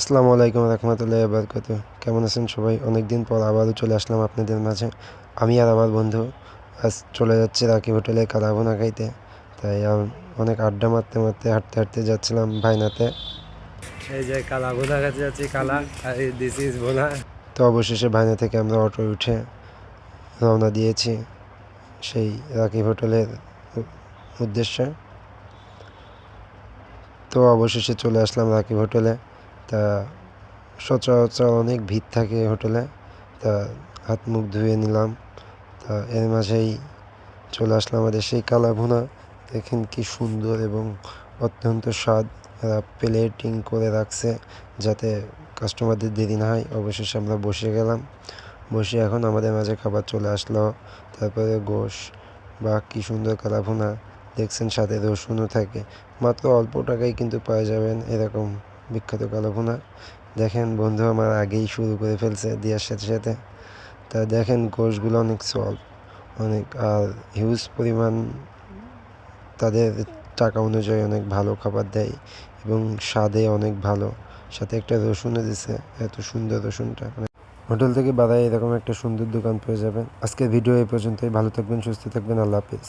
আসসালামু আলাইকুম রহমতুল্লাহ বরকত কেমন আছেন সবাই? অনেক দিন পর আবারও চলে আসলাম আপনাদের মাঝে। আমি আর আমার বন্ধু আজ চলে যাচ্ছি রাকিব হোটেলে কালাভুনা খাইতে। তাই অনেক আড্ডা মারতে মারতে হাঁটতে হাঁটতে যাচ্ছিলাম ভাইনাতে। এই যে কালা ভোলা কাছে যাচ্ছি কালা আর দিস ইজ ভোলা তো অবশেষে ভাইনা থেকে আমরা অটো উঠে রওনা দিয়েছি সেই রাকিব হোটেলের উদ্দেশ্যে। তো অবশেষে চলে আসলাম রাকিব হোটেলে। তা সচরাচর অনেক ভিড় থাকে হোটেলে। তা হাত মুখ ধুয়ে নিলাম। তা এর মাঝেই চলে আসলাম আমাদের সেই কালা ভুনা। দেখেন কি সুন্দর এবং অত্যন্ত স্বাদ। এরা প্লেটিং করে রাখছে যাতে কাস্টমারদের দেরি না হয়। অবশেষে আমরা বসে গেলাম। বসে এখন আমাদের মাঝে খাবার চলে আসলো। তারপরে গোশ। বা কি সুন্দর কালা ভুনা। দেখছেন সাথে রসুনও থাকে। মাত্র অল্প টাকায় কিন্তু পাওয়া যাবেন এরকম বিখ্যাত কালো ভুনা দেখেন, বন্ধু আমার আগেই শুরু করে ফেলছে দেওয়ার সাথে সাথে। তা দেখেন কোর্সগুলো অনেক সল্ভ অনেক, আর হিউজ পরিমাণ তাদের টাকা অনুযায়ী অনেক ভালো খাবার দেয় এবং স্বাদে অনেক ভালো। সাথে একটা রসুনও দিছে, এত সুন্দর রসুনটা। হোটেল থেকে বাদায় এরকম একটা সুন্দর দোকান পেয়ে যাবেন। আজকের ভিডিও এই পর্যন্তই। ভালো থাকবেন, সুস্থ থাকবেন। আল্লাহ হাফিজ।